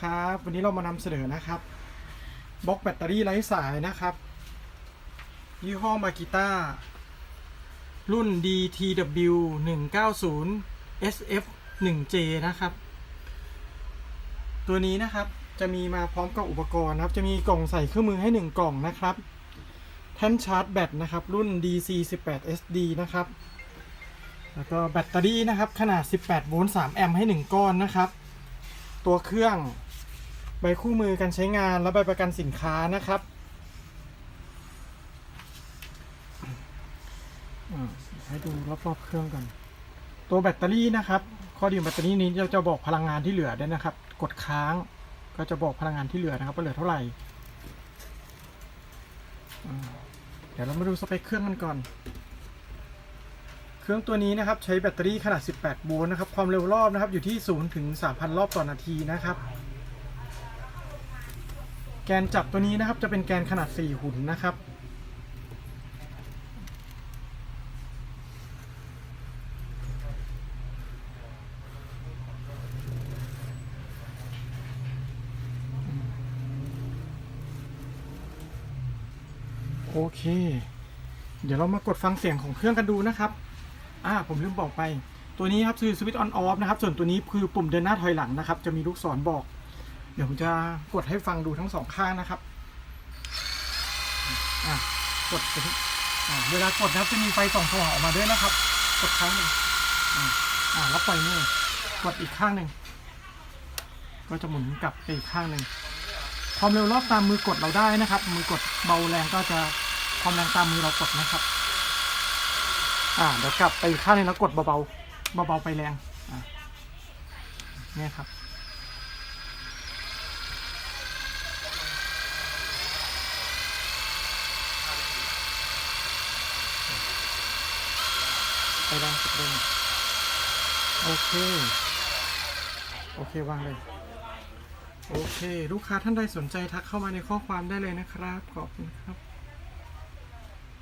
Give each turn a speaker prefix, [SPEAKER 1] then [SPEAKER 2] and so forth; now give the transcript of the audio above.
[SPEAKER 1] ครับ วันนี้เรามานำเสนอนะครับบล็อกแบตเตอรี่ไร้สายนะครับ ยี่ห้อมากิต้ารุ่น DTW 190 SF 1J นะครับ ตัวนี้นะครับจะมีมาพร้อมกับอุปกรณ์นะครับ จะมีกล่องใส่เครื่องมือให้ 1 กล่องนะครับแท่นชาร์จแบตนะครับ รุ่น DC 18 SD นะครับ แล้วก็แบตเตอรี่นะครับ ขนาด 18 โวลต์ 3 แอมป์ให้ 1 ก้อนนะครับ ตัวเครื่อง ใบคู่มือการใช้งานและใบประกันสินค้านะครับให้ดูรอบๆเครื่องกัน ตัวแบตเตอรี่นะครับ ข้อดีของแบตเตอรี่นี้จะจะบอกพลังงานที่เหลือได้นะครับ กดค้างก็จะบอกพลังงานที่เหลือนะครับว่าเหลือเท่าไหร่เดี๋ยวเรามาดูสเปคเครื่องกันก่อน เครื่องตัวนี้นะครับใช้แบตเตอรี่ขนาด 18 โวลต์นะครับ ความเร็วรอบนะครับอยู่ที่ 0 ถึง 3,000 รอบต่อนาทีนะครับ แกนจับตัวนี้นะครับจะเป็นแกนขนาด 4 หุ่นนะครับ โอเค เดี๋ยวเรามากดฟังเสียงของเครื่องกันดูนะครับ อ่า ผมลืมบอกไป ตัวนี้ครับคือสวิตช์ออนออฟนะครับ ส่วนตัวนี้คือปุ่มเดินหน้าถอยหลังนะครับ จะมีลูกศรบอก เดี๋ยวผมจะกดให้ฟังดูทั้งสองข้างนะครับอ่ากดไปที่อ่าเวลากดนะครับจะมีไฟส่องสว่างออกมาด้วยนะครับ กดครั้งหนึ่งอ่าแล้วปล่อยมือกดอีกข้างหนึ่งก็จะหมุนกลับไปอีกข้างหนึ่งความเร็วรอบตามมือกดเราได้นะครับ มือกดเบาแรงก็จะความแรงตามมือเรากดนะครับ อ่าเดี๋ยวกลับไปอีกข้างหนึงแล้วกดเบาๆเบาๆไปแรงอ่าเนี่ยครับ ไปแรงสุดเลยโอเค โอเควางเลย โอเค ลูกค้าท่านใดสนใจทักเข้ามาในข้อความได้เลยนะครับ ขอบคุณครับ